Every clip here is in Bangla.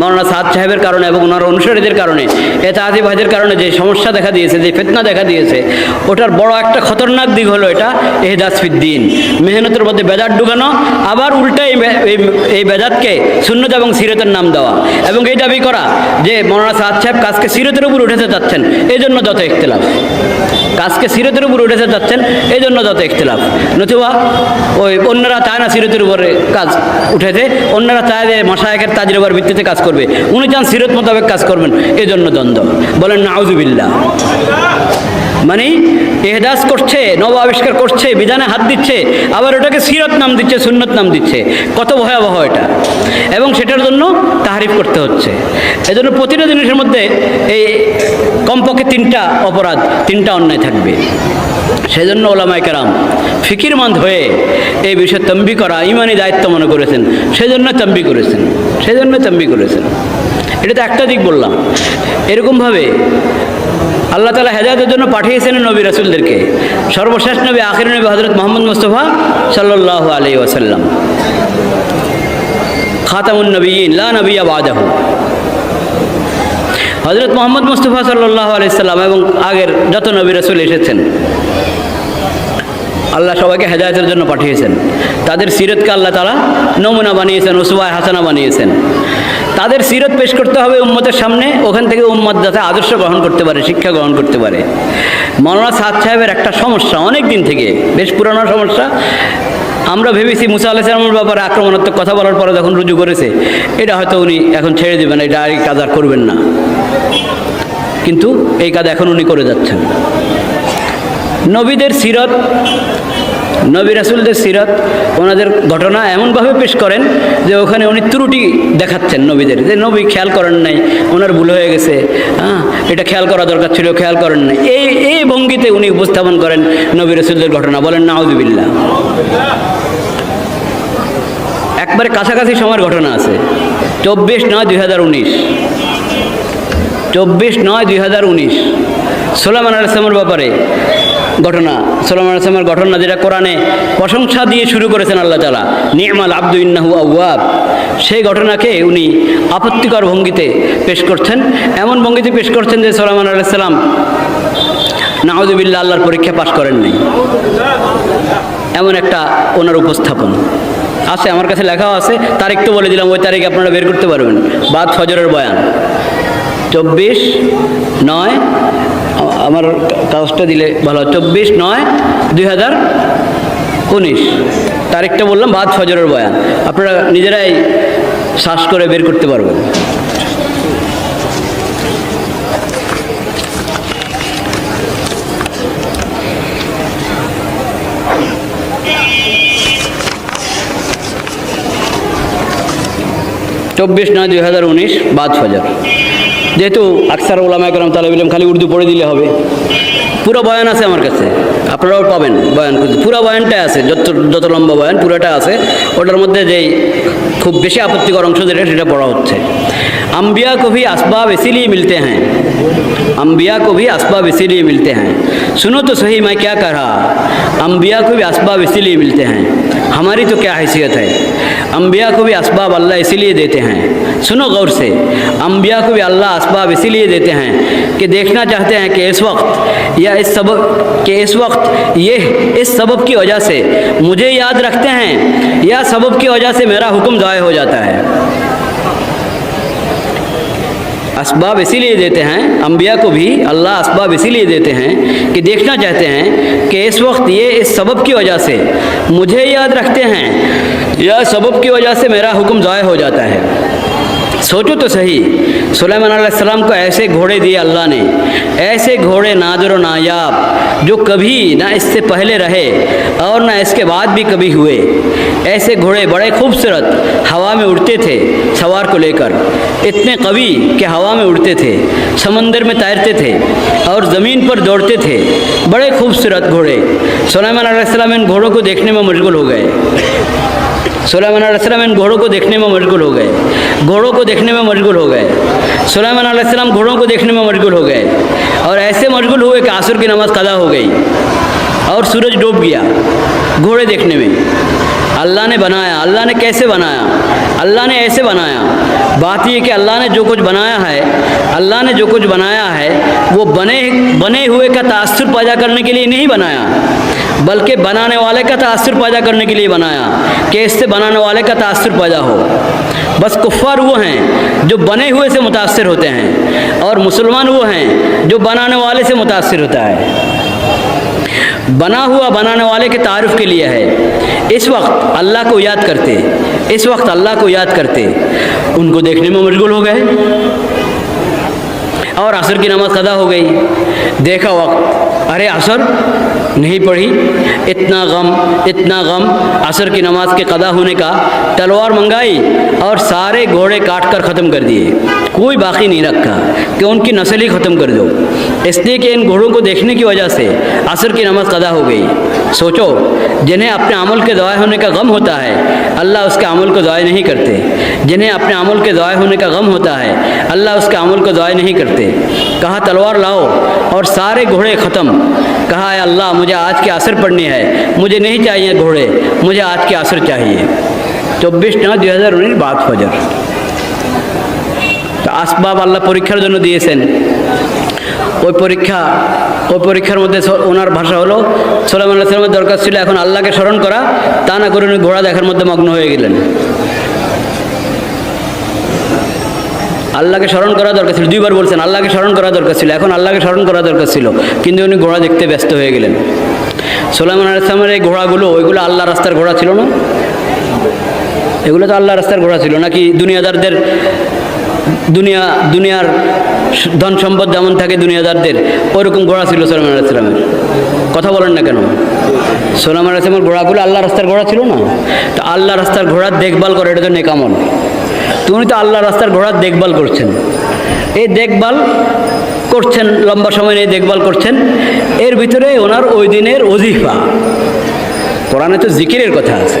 মৌলানা সাদ সাহেবের কারণে এবং ওনার অনুসারীদের কারণে এতাহাদি ভাইদের কারণে যে সমস্যা দেখা দিয়েছে, যে ফেতনা দেখা দিয়েছে, ওটার বড় একটা খতরনাক দিক হলো এটা এহদাসফিদ্দিন মেহনতের মধ্যে বেজাত ঢুকানো, আবার উল্টা এই বেজাতকে সুন্নত এবং সিরতের নাম দেওয়া। এবং এই দাবি করা যে মৌলানা সাদ সাহেব কাজকে সিরতের উপর উঠেতে চাচ্ছেন এই জন্য যত ইখতলাফ। কাজকে সিরতের উপর উঠেতে চাচ্ছেন এই জন্য যত ইখতলাফ। নতুবা ওই অন্যরা চায় না সিরতের উপরে কাজ উঠেছে, অন্যরা চায় যে মশায়কের তাজরবার ভিত্তিতে কাজ করবে। উনি চান সিরত মোতাবেক কাজ করবেন। এজন্য জন্য দ্বন্দ্ব। বলেন না আউজুবিল্লা মানে এহদাস করছে, নব আবিষ্কার করছে, বিধানে হাত দিচ্ছে, আবার ওটাকে সিরত নাম দিচ্ছে, সুন্নত নাম দিচ্ছে। কত ভয়াবহ এটা। এবং সেটার জন্য তাহারিফ করতে হচ্ছে। এজন্য প্রতিটা জিনিসের মধ্যে এই কমপক্ষে তিনটা অপরাধ, তিনটা অন্যায় থাকবে। সেজন্য ওলামাই কারাম ফিকিরমন্দ হয়ে এই বিষয়ে তম্বি করা ইমানি দায়িত্ব মনে করেছেন। সেজন্য তম্বি করেছেন। সেজন্য তম্বি করেছেন। এটা তো একটা দিক বললাম। এরকমভাবে আল্লাহ তালা হেদায়তের জন্য পাঠিয়েছেন নবী রাসুলদেরকে। সর্বশেষ নবী, আখির নবী হজরত মোহাম্মদ মুস্তফা সাল্লাহ আলী ওসাল্লাম খাতামুন নবীন লা নবিয়া হজরত মোহাম্মদ মুস্তফা সাল্লাহ আলাইসাল্লাম এবং আগের যত নবী রাসুল এসেছেন। আল্লাহ সবাইকে হেদায়তের জন্য পাঠিয়েছেন। তাদের সিরতকে আল্লাহ তারা নমুনা বানিয়েছেন ওসুবায় হাসানা বানিয়েছেন। তাদের সিরত পেশ করতে হবে উম্মতের সামনে, ওখান থেকে উম্মত যাতে আদর্শ গ্রহণ করতে পারে, শিক্ষা গ্রহণ করতে পারে। মৌলানা সাদ সাহেবের একটা সমস্যা অনেক দিন থেকে, বেশ পুরানো সমস্যা। আমরা ভেবেছি মুসা আলাইসালামের ব্যাপারে আক্রমণাত্মক কথা বলার পরে যখন রুজু করেছে, এটা হয়তো উনি এখন ছেড়ে দেবেন, এটা আর কাজ আর করবেন না। কিন্তু এই কাজ এখন উনি করে যাচ্ছেন। নবীদের সিরত নবী রাসুলদের সিরত, ওনাদের ঘটনা এমনভাবে পেশ করেন যে ওখানে উনি ত্রুটি দেখাচ্ছেন নবীদের। যে নবী খেয়াল করেন নাই, ওনার ভুল হয়ে গেছে। হ্যাঁ এটা খেয়াল করা দরকার ছিল, খেয়াল করেন নাই। এই এই ভঙ্গিতে উনি উপস্থাপন করেন নবী রাসুলদের ঘটনা। বলেন না নাউজুবিল্লা একবারে কাছাকাছি সময়ের ঘটনা আছে। চব্বিশ নয় দুই হাজার উনিশ। চব্বিশ নয় দুই হাজার উনিশ। সোলামান আলাইসলামের ব্যাপারে ঘটনা সোলামান আলাইসলামের ঘটনা যেটা কোরআনে প্রশংসা দিয়ে শুরু করেছেন আল্লাহ তালা নিয়মাল আব্দু ইন্নাহু আউয়াব সেই ঘটনাকে উনি আপত্তিকর ভঙ্গিতে পেশ করছেন। এমন ভঙ্গিতে পেশ করছেন যে সোলামান আলাইসাল্লাম নাহজুবিল্লা আল্লাহর পরীক্ষা পাশ করেন নাই। এমন একটা ওনার উপস্থাপন। আছে, আমার কাছে লেখাও আছে তারিখ তো বলে দিলাম, ওই তারিখ আপনারা বের করতে পারবেন। বাদ ফজরের বয়ান। চব্বিশ নয় আমার কাগজটা দিলে ভালো। চব্বিশ নয় দুই হাজার উনিশ। তারিখটা বললাম বাদ ফজরের বয়ান। আপনারা নিজেরাই শ্বাস করে বের করতে পারবেন। চব্বিশ নয় দুই হাজার উনিশ বাদ ফজর। যেহেতু আকসার ওলামা একরাম তালেব ইলম খালি উর্দু পড়ে দিলে হবে পুরো বয়ান আছে আমার কাছে আপনারাও পাবেন বয়ান খুঁজে পুরো বয়ানটা আছে যত যত লম্বা বয়ান পুরোটা আছে ওটার মধ্যে যেই খুব বেশি আপত্তিকর অংশ যেটা সেটা পড়া হচ্ছে अम्बिया को भी असबाब इसीलिए मिलते हैं अम्बिया को भी असबाब इसीलिए मिलते हैं सुनो तो सही मैं क्या कह रहा अम्बिया को भी असबाब इसीलिए मिलते हैं हमारी तो क्या हैसियत है अम्बिया को भी असबाब अल्लाह इसीलिए देते हैं سنو غور سے۔ انبیاء کو بھی اللہ اسباب اسی لیے دیتے ہیں کہ دیکھنا چاہتے ہیں کہ اس وقت یا اس سبب کہ اس وقت یہ اس سبب کی وجہ سے مجھے یاد رکھتے ہیں، یا سبب کی وجہ سے میرا حکم ضائع ہو جاتا ہے۔ اسباب اسی لیے دیتے ہیں، انبیاء کو بھی اللہ اسباب اسی لیے دیتے ہیں کہ دیکھنا چاہتے ہیں کہ اس وقت یہ اس سبب کی وجہ سے مجھے یاد رکھتے ہیں، یا سبب کی وجہ سے میرا حکم ضائع ہو جاتا ہے۔ سوچو تو صحیح، سلیمان علیہ السلام کو ایسے گھوڑے دیے اللہ نے، ایسے گھوڑے نادر و نایاب جو کبھی نہ اس سے پہلے رہے اور نہ اس کے بعد بھی کبھی ہوئے۔ ایسے گھوڑے بڑے خوبصورت ہوا میں اڑتے تھے سوار کو لے کر۔ اتنے قوی کہ ہوا میں اڑتے تھے، سمندر میں تیرتے تھے اور زمین پر دوڑتے تھے۔ بڑے خوبصورت گھوڑے۔ سلیمان علیہ السلام ان گھوڑوں کو دیکھنے میں مشغول ہو گئے۔ سلیمان علیہ السلام ان گھوڑوں کو دیکھنے میں مشغول ہو گئے۔ گھوڑوں کو دیکھنے میں مشغول ہو گئے۔ سلیمان علیہ السلام گھوڑوں کو دیکھنے میں مشغول ہو گئے۔ اور ایسے مشغول ہوئے کہ عصر کی نماز قضا ہو گئی۔ اور سورج ڈوب گیا گھوڑے دیکھنے میں۔ اللہ نے بنایا، اللہ نے کیسے بنایا؟ اللہ نے ایسے بنایا۔ بات یہ کہ اللہ نے جو کچھ بنایا ہے، اللہ نے جو کچھ بنایا ہے، وہ بنے بنے ہوئے کا تأثر پیدا کرنے کے لیے نہیں بنایا۔ بلکہ بنانے والے کا تاثر پیدا کرنے کے لیے بنایا کہ اس سے بنانے والے کا تاثر پیدا ہو۔ بس کفار وہ ہیں جو بنے ہوئے سے متاثر ہوتے ہیں اور مسلمان وہ ہیں جو بنانے والے سے متاثر ہوتا ہے۔ بنا ہوا بنانے والے کے تعارف کے لیے ہے۔ اس وقت اللہ کو یاد کرتے، اس وقت اللہ کو یاد کرتے۔ ان کو دیکھنے میں مشغول ہو گئے۔ اور عصر کی نماز قضا ہو گئی۔ دیکھا وقت۔ ارے عصر نہیں پڑھی۔ اتنا غم اتنا غم، عصر کی نماز کے قدا ہونے کا تلوار منگائی۔ اور سارے گھوڑے کاٹ کر ختم کر دیے۔ کوئی باقی نہیں رکھا کہ ان کی نسل ہی ختم کر دو۔ اس لیے کہ ان گھوڑوں کو دیکھنے کی وجہ سے عصر کی نماز قضا ہو گئی۔ سوچو، جنہیں اپنے عمل کے ضائع ہونے کا غم ہوتا ہے، اللہ اس کے عمل کو ضائع نہیں کرتے۔ جنہیں اپنے عمل کے ضائع ہونے کا غم ہوتا ہے، اللہ اس کے عمل کو ضائع نہیں کرتے۔ کہا، تلوار لاؤ اور سارے گھوڑے ختم۔ کہا ہے اللہ، مجھے آج کے عصر پڑھنی ہے مجھے نہیں چاہیے گھوڑے، مجھے آج کے عصر چاہیے۔ চব্বিশ নয়, দুই হাজার উনিশ, বাদ ফজর। আসবাব আল্লাহ পরীক্ষার জন্য দিয়েছেন। ওই পরীক্ষা, ওই পরীক্ষার মধ্যে ওনার ভাষা হলো, সোলাইমান আল্লাহ সালামের দরকার ছিল এখন আল্লাহকে স্মরণ করা, তা না করে উনি ঘোড়া দেখার মধ্যে মগ্ন হয়ে গেলেন। আল্লাহকে স্মরণ করা দরকার ছিল, দুইবার বলছেন, আল্লাহকে স্মরণ করা দরকার ছিল, এখন আল্লাহকে স্মরণ করা দরকার ছিল, কিন্তু উনি ঘোড়া দেখতে ব্যস্ত হয়ে গেলেন। সোলাইমান আলাইসলামের এই ঘোড়াগুলো, ওইগুলো আল্লাহ রাস্তার ঘোড়া ছিল না? এগুলো তো আল্লাহ রাস্তার ঘোড়া ছিল। নাকি দুনিয়াদারদের দুনিয়া, দুনিয়ার ধন সম্পদ যেমন থাকে দুনিয়াদারদের, ওইরকম ঘোড়া ছিল সোলাইমান আলাইসলামের কথা বলেন না কেন? সোলাইমান আলাইসলামের ঘোড়াগুলো আল্লাহ রাস্তার ঘোড়া ছিল না? তো আল্লাহ রাস্তার ঘোড়ার দেখভাল করে, এটা তো নেকামল। তুমি তো আল্লাহ রাস্তার ঘোড়ার দেখভাল করছেন। এই দেখভাল করছেন, লম্বা সময় নিয়ে দেখভাল করছেন। এর ভিতরে ওনার ওই দিনের অজিফা কোরআনে তো জিকিরের কথা আছে।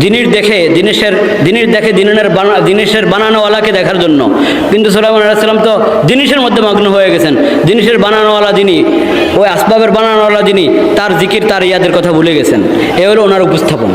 জিনিস দেখে জিনিসের জিনিস দেখে দিনের বানা জিনিসের বানানোওয়ালাকে দেখার জন্য। কিন্তু সুলাইমান আলাইসাল্লাম তো জিনিসের মধ্যে মগ্ন হয়ে গেছেন। জিনিসের বানানোওয়ালা যিনি, ওই আসবাবের বানানোওয়ালা যিনি, তার জিকির, তার ইয়াদের কথা ভুলে গেছেন। এ হলো ওনার উপস্থাপন।